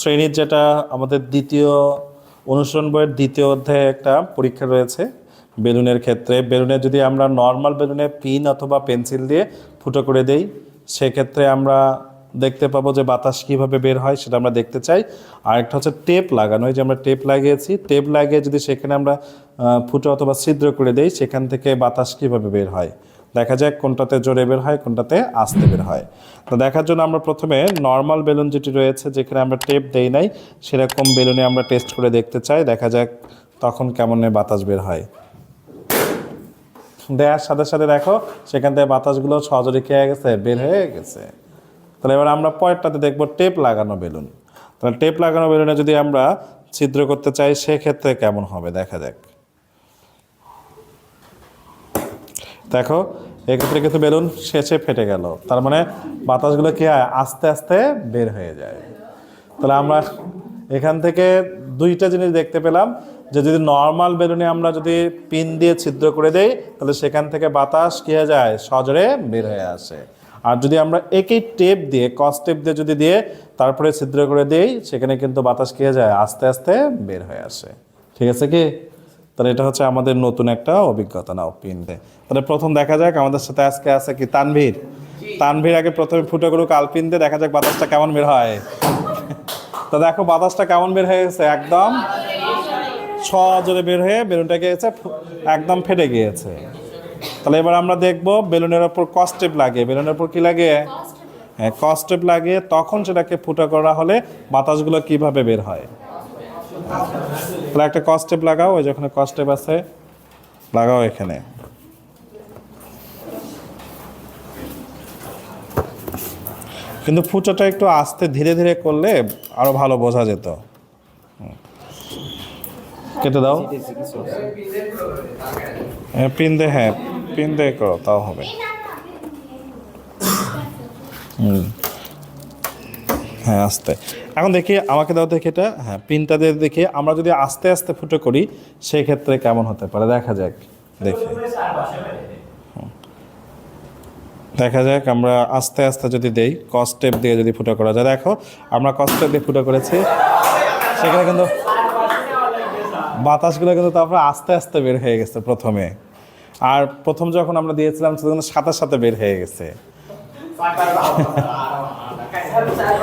শ্রেণির যেটা আমাদের দ্বিতীয় অনুসরণ বইয়ের দ্বিতীয় অধ্যায়ে একটা পরীক্ষা রয়েছে বেলুনের ক্ষেত্রে। বেলুনে যদি আমরা নর্মাল বেলুনে পিন অথবা পেন্সিল দিয়ে ফুটো করে দেই, সেক্ষেত্রে আমরা দেখতে পাবো যে বাতাস কীভাবে বের হয় সেটা আমরা দেখতে চাই। আর একটা হচ্ছে টেপ লাগানো যে আমরা টেপ লাগিয়েছি টেপ লাগিয়ে যদি সেখানে আমরা ফুটো অথবা ছিদ্র করে দেই, সেখান থেকে বাতাস কীভাবে বের হয়? দেখা যাক কোনটাতে জোরে বের হয়, কোনটাতে আস্তে বের হয়। তো দেখার জন্য আমরা প্রথমে নর্মাল বেলুন যেটি রয়েছে, যেখানে আমরা টেপ দেই নাই, সেরকম বেলুনে আমরা টেস্ট করে দেখতে চাই, দেখা যাক তখন কেমন বাতাস বের হয়। দেওয়ার সাথে সাথে দেখো, সেখান থেকে বাতাসগুলো সহজরে খেয়ে গেছে, বের হয়ে গেছে। তাহলে এবার আমরা পরেরটাতে দেখব টেপ লাগানো বেলুন তাহলে টেপ লাগানো বেলুনে যদি আমরা ছিদ্র করতে চাই, সেক্ষেত্রে কেমন হবে, দেখা যাক। দেখো এক্ষেত্রে কিন্তু বেলুন শেষে ফেটে গেল। তার মানে বাতাসগুলো কি হয়? আস্তে আস্তে বের হয়ে যায়। তাহলে আমরা এখান থেকে দুইটা জিনিস দেখতে পেলাম যে যদি নর্মাল বেলুনে আমরা যদি পিন দিয়ে ছিদ্র করে দেই, তাহলে সেখান থেকে বাতাস কি হয়ে যায়? সজরে বের হয়ে আসে। আর যদি আমরা একই টেপ দিয়ে কস টেপ দিয়ে যদি দিয়ে তারপরে ছিদ্র করে দেই, সেখানে কিন্তু বাতাস কি হয়ে যায়? আস্তে আস্তে বের হয়ে আসে। ঠিক আছে কি? তাহলে এটা হচ্ছে আমাদের নতুন একটা অভিজ্ঞতা নাও পিন দিয়ে তাহলে প্রথম দেখা যাক, আমাদের সাথে আজকে আছে কি, তানভীর। তানভীর আগে প্রথমে ফুটো করুক আলপিন দিয়ে দেখা যাক বাতাসটা কেমন বের হয়। তো দেখো, বাতাসটা কেমন বের হয়ে গেছে? একদম সজোরে বের হয়ে বেলুনটা গিয়েছে, একদম ফেটে গিয়েছে। তাহলে এবার আমরা দেখব বেলুনের ওপর কস্টেপ লাগে বেলুনের ওপর কি লাগে হ্যাঁ কস্টেপ লাগে তখন সেটাকে ফুটা করা হলে বাতাসগুলো কীভাবে বের হয়? তাহলে একটা কস্টেপ লাগাও ওই যেখানে কস্টেপ আছে, লাগাও এখানে। কিন্তু ফুটোটা একটু আস্তে ধীরে ধীরে করলে আরও ভালো বোঝা যেত। কেটে দাও। পিন দে হ্যাঁ পিন দে করো, তাও হবে। হুম। হ্যাঁ আস্তে। এখন দেখি আমাকে দাও দেখি এটা। হ্যাঁ পিনটা দিয়ে দেখি। আমরা যদি আস্তে আস্তে ফুটো করি সেই ক্ষেত্রে কেমন হতে পারে? দেখা যাক, দেখি। দেখা যাক, আমরা আস্তে আস্তে যদি দেই কস্টেপ দিয়ে যদি ফুটো করা যায়। দেখো, আমরা কস্টেপ দিয়ে ফুটো করেছি। সেখানে কিন্তু বাতাসগুলো কিন্তু তারপরে আস্তে আস্তে বের হয়ে গেছে প্রথমে। আর প্রথম যখন আমরা দিয়েছিলাম তখন সাথে সাথে বের হয়ে গেছে।